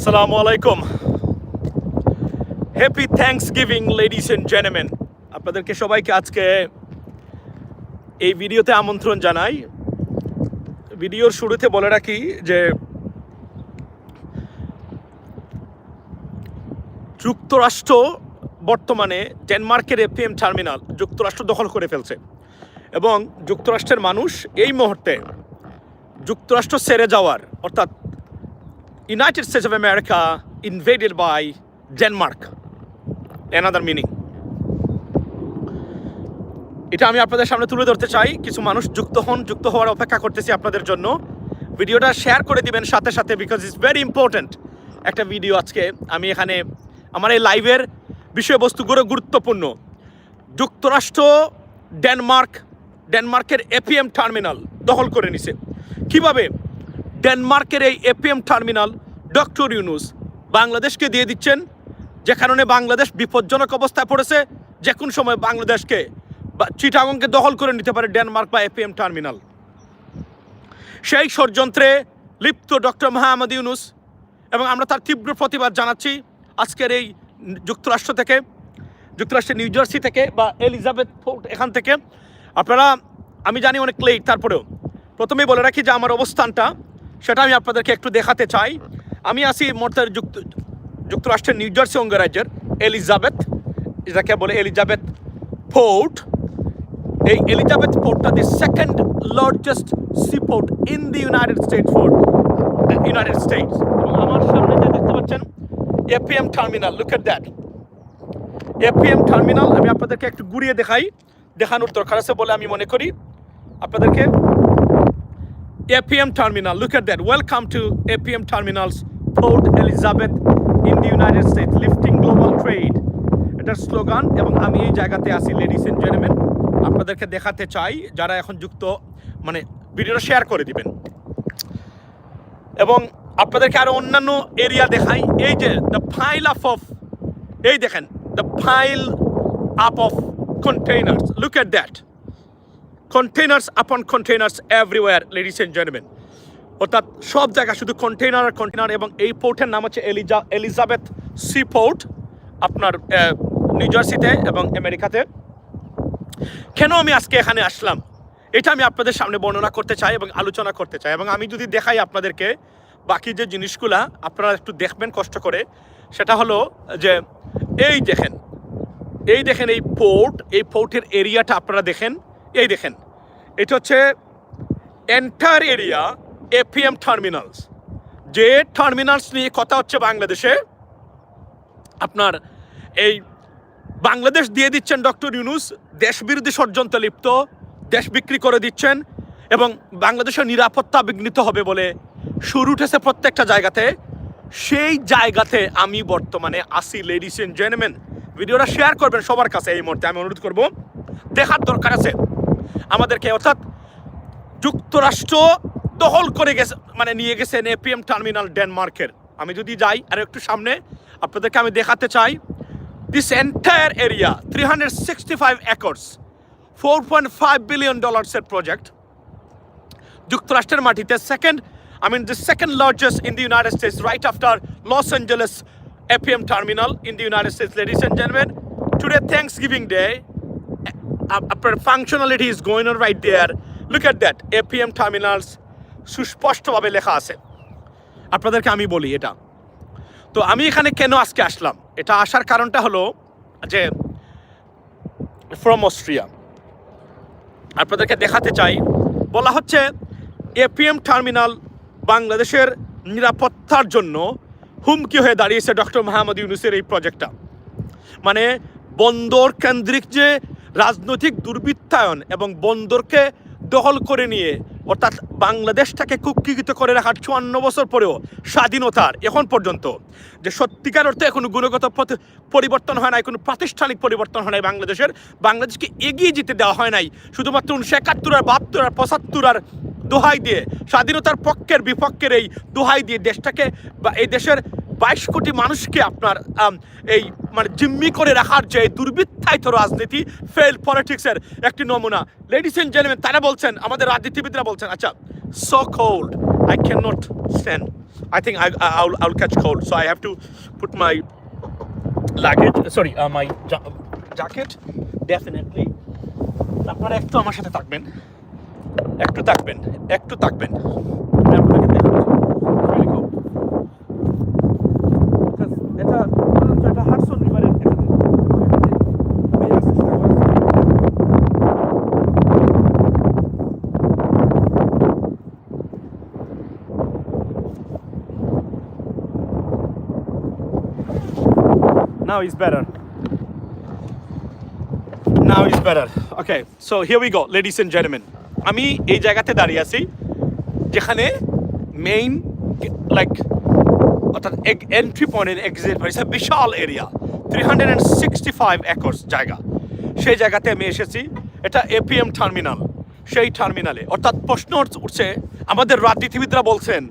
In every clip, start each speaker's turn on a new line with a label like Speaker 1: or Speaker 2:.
Speaker 1: আসসালামু আলাইকুম happy thanksgiving ladies and gentleman আপনাদেরকে সবাইকে আজকে এই ভিডিওতে আমন্ত্রণ জানাই। ভিডিওর শুরুতে বলে রাখি যে, যুক্তরাষ্ট্র বর্তমানে ডেনমার্কের এপিএম টার্মিনাল যুক্তরাষ্ট্র দখল করে ফেলছে। এবং যুক্তরাষ্ট্রের মানুষ এই মুহূর্তে যুক্তরাষ্ট্র সেরে যাওয়ার, অর্থাৎ United States of America invaded by Denmark. Another meaning. এটা আমি আপনাদের সামনে তুলে ধরতে চাই। কিছু মানুষ যুক্ত হন, যুক্ত হওয়ার অপেক্ষা করতেছি আপনাদের জন্য। ভিডিওটা শেয়ার করে দিবেন সাথে সাথে বিকজ ইটস ভেরি ইম্পর্ট্যান্ট একটা ভিডিও আজকে। আমি এখানে আমার এই লাইভের বিষয়বস্তুগুলো গুরুত্বপূর্ণ। যুক্তরাষ্ট্র ডেনমার্ক ডেনমার্কের এপিএম টার্মিনাল দখল করে নিছে। কীভাবে? ডেনমার্কের এই এপিএম টার্মিনাল, ডক্টর ইউনুস বাংলাদেশকে দিয়ে দিচ্ছেন, যে কারণে বাংলাদেশ বিপজ্জনক অবস্থায় পড়েছে, যে কোন সময় বাংলাদেশকে বা চিটাগংকে দখল করে নিতে পারে ডেনমার্ক বা এপিএম টার্মিনাল। সেই ষড়যন্ত্রে লিপ্ত ডক্টর মাহমদ ইউনুস এবং আমরা তার তীব্র প্রতিবাদ জানাচ্ছি আজকের এই যুক্তরাষ্ট্র থেকে, যুক্তরাষ্ট্রের নিউ জার্সি থেকে বা এলিজাবেথ ফোর্ট এখান থেকে। আপনারা, আমি জানি অনেক লেট তারপরেও। প্রথমেই বলে রাখি যে আমার অবস্থানটা সেটা আমি আপনাদেরকে একটু দেখাতে চাই। আমি আসি মোটর যুক্ত, যুক্তরাষ্ট্রের নিউ জার্সি অঙ্গরাজ্যের এলিজাবেথ যাকে বলে এলিজাবেথ ফোর্ট। এই এলিজাবেথ পোর্টটা the second largest sea port in the United States fort, United States. এবং আমার সামনে যে দেখতে পাচ্ছেন APM terminal look at that APM terminal, আমি আপনাদেরকে একটু ঘুরিয়ে দেখাই, দেখানোর দরকার আছে বলে আমি মনে করি। আপনাদেরকে APM terminal. Look at that. Welcome to APM Terminals, Port Elizabeth in the United States, lifting global trade. এটার স্লোগান এবং আমি এই জায়গাতে আছি লেডিস এন্ড জেন্টলম্যান আপনাদেরকে দেখাতে চাই যারা এখন যুক্ত মানে ভিডিওটা শেয়ার করে দিবেন। এবং আপনাদেরকে আরও অন্যান্য এরিয়া দেখাই। এই যে দ্য ফাইল আপ অফ এই দেখেন the pile up of containers look at that containers upon containers everywhere ladies and gentleman অর্থাৎ সব জায়গা শুধু কন্টেনার আর কন্টেনার এবং এই পোর্টের নাম হচ্ছে এলিজা এলিজাবেথ সি পোর্ট আপনার নিউ জার্সিতে এবং আমেরিকাতে কেন আমি আজকে এখানে আসলাম? এটা আমি আপনাদের সামনে বর্ণনা করতে চাই এবং আলোচনা করতে চাই। এবং আমি যদি দেখাই আপনাদেরকে বাকি যে জিনিসগুলা, আপনারা একটু দেখবেন কষ্ট করে। সেটা হলো যে, এই দেখেন এই দেখেন এই পোর্ট এই পোর্টের এরিয়াটা আপনারা দেখেন। এই দেখেন, এটা হচ্ছে এন্টার এরিয়া এপিএম টার্মিনালস যে টার্মিনালস নিয়ে কথা হচ্ছে বাংলাদেশে, আপনার এই বাংলাদেশ দিয়ে দিচ্ছেন ডক্টর ইউনুস, দেশবিরোধী ষড়যন্ত্রে লিপ্ত, দেশ বিক্রি করে দিচ্ছেন এবং বাংলাদেশের নিরাপত্তা বিঘ্নিত হবে বলে শুরু উঠেছে প্রত্যেকটা জায়গাতে। সেই জায়গাতে আমি বর্তমানে আসি লেডিস এন্ড জেন্টলম্যান ভিডিওটা শেয়ার করবেন সবার কাছে এই মুহূর্তে, আমি অনুরোধ করব, দেখার দরকার আছে। আমাদেরকে অর্থাৎ যুক্তরাষ্ট্র দখল করে গেছে মানে নিয়ে গেছেন এপিএম টার্মিনাল ডেনমার্কের। আমি যদি যাই আর একটু সামনে আপনাদেরকে আমি দেখাতে চাই। This entire area three hundred sixty five acres four point five billion ডলার্সের project যুক্তরাষ্ট্রের মাটিতে second I mean the second largest in the United States, right after Los Angeles APM terminal in the United States, ladies and gentlemen. Today, Thanksgiving Day, a, a functionality is going on right there. Look at that, APM terminals সুস্পষ্টভাবে লেখা আছে। আপনাদেরকে আমি বলি এটা। তো আমি এখানে কেন আজকে আসলাম? এটা আসার কারণটা হলো যে ফ্রম অস্ট্রিয়া আপনাদেরকে দেখাতে চাই। বলা হচ্ছে এপিএম টার্মিনাল বাংলাদেশের নিরাপত্তার জন্য হুমকি হয়ে দাঁড়িয়েছে ডক্টর মাহমুদ ইউনুসের এই প্রজেক্টটা মানে বন্দর কেন্দ্রিক যে রাজনৈতিক দুর্বৃত্তায়ন এবং বন্দরকে দখল করে নিয়ে, অর্থাৎ বাংলাদেশটাকে কুক্ষিগত করে রাখার চুয়ান্ন বছর পরেও স্বাধীনতার এখন পর্যন্ত। যে সত্যিকার অর্থে কোনো গুণগত পরিবর্তন হয় নাই, কোনো প্রাতিষ্ঠানিক পরিবর্তন হয় নাই বাংলাদেশের, বাংলাদেশকে এগিয়ে যেতে দেওয়া হয় নাই। শুধুমাত্র উনিশশো একাত্তর আর বাহাত্তর আর পঁচাত্তর আর দোহাই দিয়ে, স্বাধীনতার পক্ষের বিপক্ষের এই দোহাই দিয়ে দেশটাকে বা এই দেশের বাইশ কোটি মানুষকে আপনার এই মানে জিম্মি করে রাখার যে দুর্বৃত্তায়িত রাজনীতি ফেল পলিটিক্সের একটি নমুনা লেডিস এন্ড জেন্টলম্যান তারা বলছেন আমাদের রাজনীতিবিদরা বলছেন আচ্ছা so cold I can stand. I I I, I I'll, I'll catch cold, so I have to put my luggage. Sorry, uh, jacket definitely. আপনারা একটু আমার সাথে থাকবেন একটু থাকবেন একটু থাকবেন Now it's better. Now it's better. Okay, so here we go, ladies and gentlemen. আমি এই জায়গাতে দাঁড়িয়ে আছি যেখানে মেইন লাইক অর্থাৎ entry point exit point Vishal area three hundred and sixty five acres জায়গা সেই জায়গাতে আমি এসেছি এটা এপিএম টার্মিনাল সেই টার্মিনালে অর্থাৎ প্রশ্ন উঠছে আমাদের রাজনীতিবিদরা বলছেন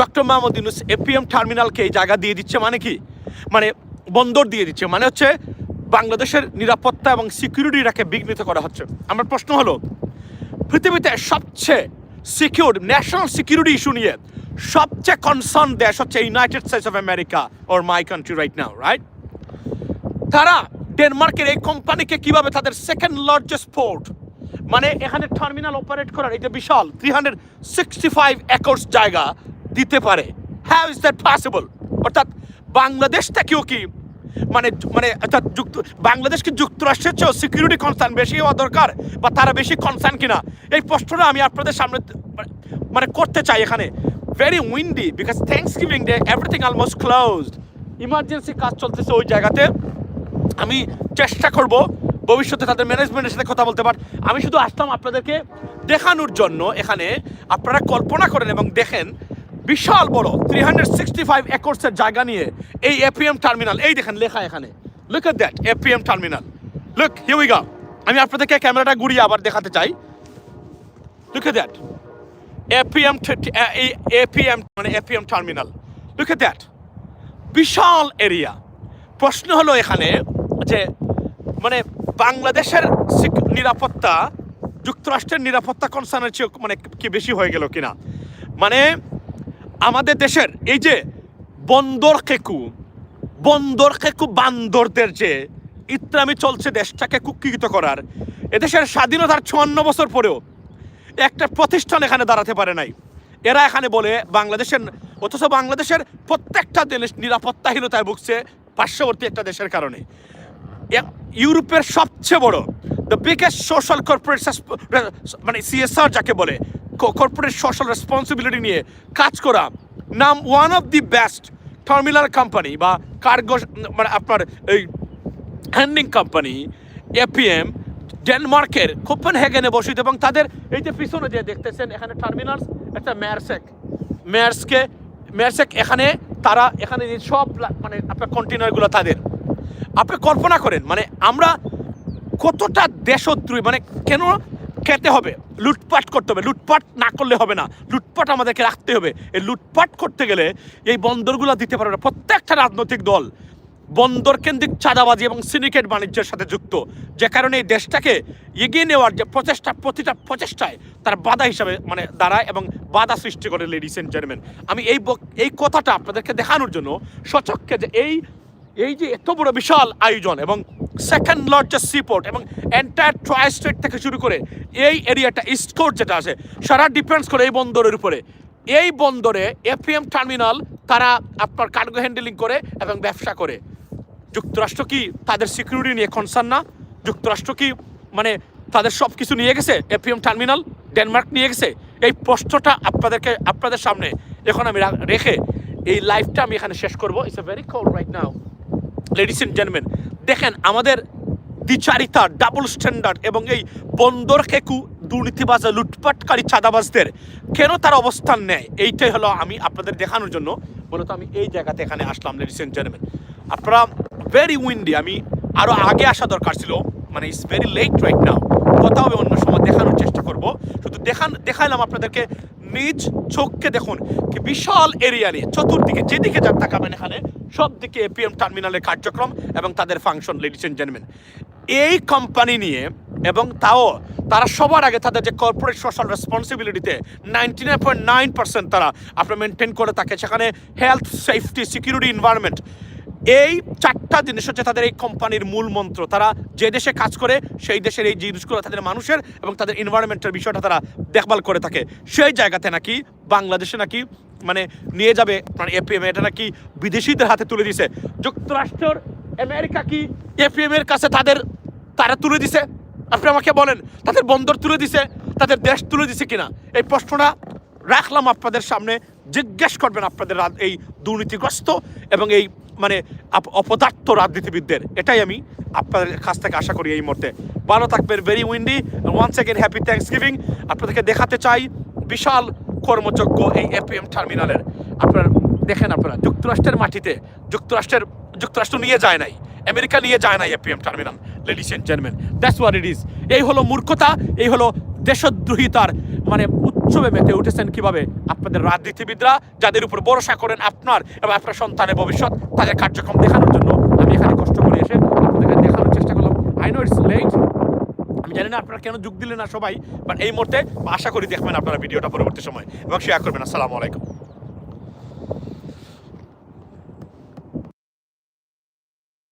Speaker 1: ডক্টর মাহমুদ ইউনুস এপিএম টার্মিনালকে এই জায়গা দিয়ে দিচ্ছে মানে কি মানে বন্দর দিয়ে দিচ্ছে। মানে হচ্ছে বাংলাদেশের নিরাপত্তা এবং সিকিউরিটিটাকে বিঘ্নিত করা হচ্ছে। আমার প্রশ্ন হলো, পৃথিবীতে সবচেয়ে সিকিউর ন্যাশনাল সিকিউরিটি ইস্যু নিয়ে সবচেয়ে কনসার্ন দেশ হচ্ছে United States of America or my country right now right তারা ডেনমার্কের এই কোম্পানিকে কীভাবে তাদের সেকেন্ড লার্জেস্ট পোর্ট মানে এখানে টার্মিনাল অপারেট করার এটা বিশাল three hundred sixty five acres জায়গা দিতে পারে। হ্যাভ ইজ দ্যাট পসিবল অর্থাৎ বাংলাদেশ থেকেও কি মানে মানে অর্থাৎ যুক্ত বাংলাদেশ কি যুক্তরাষ্ট্রের চেয়েও সিকিউরিটি কনসার্ন বেশি হওয়া দরকার বা তারা বেশি কনসার্ন কিনা? এই প্রশ্নটা আমি আপনাদের সামনে মানে- মানে করতে চাই এখানে। Very windy because Thanksgiving day everything almost closed emergency কাজ চলতেছে ওই জায়গাতে। আমি চেষ্টা করব ভবিষ্যতে তাদের ম্যানেজমেন্টের সাথে কথা বলতে পার আমি শুধু আসলাম আপনাদেরকে দেখানোর জন্য এখানে। আপনারা কল্পনা করেন এবং দেখেন বিশাল বড় থ্রি হান্ড্রেড সিক্সটি ফাইভ একর্সের জায়গা নিয়ে এই এপিএম টার্মিনাল এই দেখেন লেখা এখানে। Look at that APM terminal look here we go আমি আপনাদেরকে ক্যামেরাটা ঘুরিয়ে আবার দেখাতে চাই। Look at that APM APM মানে APM terminal look at that Vishal area প্রশ্ন হলো এখানে যে মানে বাংলাদেশের নিরাপত্তা, যুক্তরাষ্ট্রের নিরাপত্তা কনসার্নের চেয়ে মানে কি বেশি হয়ে গেল কিনা? মানে আমাদের দেশের এই যে বন্দর খেকু বন্দর কেকু বান্দরদের যে ইত্রামি চলছে দেশটাকে কুক্ষিত করার, এদেশের স্বাধীনতার চুয়ান্ন বছর পরেও একটা প্রতিষ্ঠান এখানে দাঁড়াতে পারে নাই। এরা এখানে বলে বাংলাদেশের, অথচ বাংলাদেশের প্রত্যেকটা দেশ নিরাপত্তাহীনতায় ভুগছে পার্শ্ববর্তী একটা দেশের কারণে। ইউরোপের সবচেয়ে বড় দ্য বিগেস্ট সোশ্যাল কর্পোরেট মানে সিএসআর যাকে বলে কর্পোরেট সোশ্যাল রেসপন্সিবিলিটি নিয়ে কাজ করা। নাম one of the best terminal company বা কার্গো মানে আপনার এই হ্যান্ডিং কোম্পানি এপিএম ডেনমার্কের কোপেন হ্যাগেনে বসিত এবং তাদের এই যে পিছনে যে দেখতেছেন, এখানে টার্মিনালস একটা ম্যারসেক ম্যারসকে ম্যারসেক এখানে তারা, এখানে সব মানে আপনার কন্টেনারগুলো তাদের। আপনি কল্পনা করেন মানে আমরা কতটা দেশদ্রোহী মানে কেন খেতে হবে। লুটপাট করতে হবে। লুটপাট না করলে হবে না। লুটপাট আমাদেরকে রাখতে হবে। এই লুটপাট করতে গেলে এই বন্দরগুলো দিতে পারবে না। প্রত্যেকটা রাজনৈতিক দল বন্দর কেন্দ্রিক চাঁদাবাজি এবং সিন্ডিকেট বাণিজ্যের সাথে যুক্ত। যে কারণে এই দেশটাকে এগিয়ে নেওয়ার যে প্রচেষ্টা, প্রতিটা প্রচেষ্টায় তার বাধা হিসাবে মানে দাঁড়ায় এবং বাধা সৃষ্টি করে লেডিস এন্ড জেন্টলম্যান আমি এই এই কথাটা আপনাদেরকে দেখানোর জন্য সচক্ষে যে এই এই যে এত বড় বিশাল আয়োজন এবং সেকেন্ড লার্জেস্ট সিপোর্ট এবং এন্টায়ার ট্রাই স্টেট থেকে শুরু করে এই এরিয়াটা ইস্ট কোস্ট যেটা আছে, সারা ডিপেন্ডস করে এই বন্দরের উপরে। এই বন্দরে এফএম টার্মিনাল তারা আপনার কার্গো হ্যান্ডেলিং করে এবং ব্যবসা করে। যুক্তরাষ্ট্র কি তাদের সিকিউরিটি নিয়ে কনসার্ন না? যুক্তরাষ্ট্র কি মানে তাদের সব কিছু নিয়ে গেছে? এপিএম টার্মিনাল ডেনমার্ক নিয়ে গেছে? এই প্রশ্নটা আপনাদেরকে আপনাদের সামনে এখন আমি রেখে এই লাইফটা আমি এখানে শেষ করব। It's a very cold right now ladies and gentleman দেখেন আমাদের দ্বিচারিতা ডাবল স্ট্যান্ডার্ড এবং এই বন্দর কেকু দুর্নীতিবাজ, লুটপাটকারী চাঁদাবাজদের, কেন তার অবস্থান নেয়? এইটাই হলো আমি আপনাদের দেখানোর জন্য। মূলত আমি এই জায়গাতে এখানে আসলাম লেডিস এন্ড জেন্টলম্যান আপনারা ভেরি উইন্ডি আমি আরও আগে আসা দরকার ছিল মানে it's very late right now কথা অন্য সময় দেখানোর চেষ্টা করব। শুধু দেখান, দেখাইলাম আপনাদেরকে নিজ চোখকে দেখুন। কি বিশাল এরিয়া নিয়ে, চতুর্দিকে, যেদিকে যা তাকাবেন এখানে সব দিকে এপিএম টার্মিনালের কার্যক্রম এবং তাদের ফাংশন লেডিস এন্ড জেন্টলম্যান এই কোম্পানি নিয়ে এবং তাও, তারা সবার আগে তাদের যে corporate social রেসপন্সিবিলিটিতে ninety nine point nine percent তারা আপনার মেনটেন করে থাকে। সেখানে হেলথ সেফটি সিকিউরিটি এনভায়রনমেন্ট এই চারটা জিনিস হচ্ছে তাদের এই কোম্পানির মূল মন্ত্র। তারা যে দেশে কাজ করে, সেই দেশের এই জিনিসগুলো তাদের মানুষের এবং তাদের এনভায়রনমেন্টের বিষয়টা তারা দেখভাল করে থাকে। সেই জায়গাতে নাকি বাংলাদেশে নাকি মানে নিয়ে যাবে মানে এপিএম এটা নাকি বিদেশিদের হাতে তুলে দিছে। যুক্তরাষ্ট্রের আমেরিকা কি এপিএম এর কাছে তাদের, তারা তুলে দিছে? আপনি আমাকে বলেন, তাদের বন্দর তুলে দিছে? তাদের দেশ তুলে দিছে কিনা? এই প্রশ্নটা রাখলাম আপনাদের সামনে। জিজ্ঞেস করবেন আপনাদের এই দুর্নীতিগ্রস্ত এবং এই মানে অপদার্থ রাজনীতিবিদদের। এটাই আমি আপনাদের কাছ থেকে আশা করি এই মুহূর্তে। ভালো থাকবেন very windy one second happy Thanksgiving আপনাদেরকে দেখাতে চাই বিশাল কর্মযোগ্য এই এপিএম টার্মিনালের। আপনারা দেখেন আপনারা, যুক্তরাষ্ট্রের মাটিতে, যুক্তরাষ্ট্রের, যুক্তরাষ্ট্র নিয়ে যায় নাই, আমেরিকা নিয়ে যায় নাই APM terminal. Ladies and gentleman that's what it is এই হলো মূর্খতা, এই হলো দেশদ্রোহিতার মানে উৎসবে মেতে উঠেছেন কীভাবে? আপনাদের রাজনীতিবিদরা যাদের উপর ভরসা করেন আপনার এবং আপনার সন্তানের ভবিষ্যৎ, তাদের কার্যক্রম দেখানোর জন্য আমি এখানে কষ্ট করে এসে আপনাদেরকে দেখানোর চেষ্টা করলাম। আই নো ইটস লেট আমি জানি না আপনারা কেন যোগ দিলেন না সবাই বাট এই মুহূর্তে আশা করি দেখবেন আপনারা ভিডিওটা পরবর্তী সময়। এবং শেয়ার করবেন। আসসালামু আলাইকুম।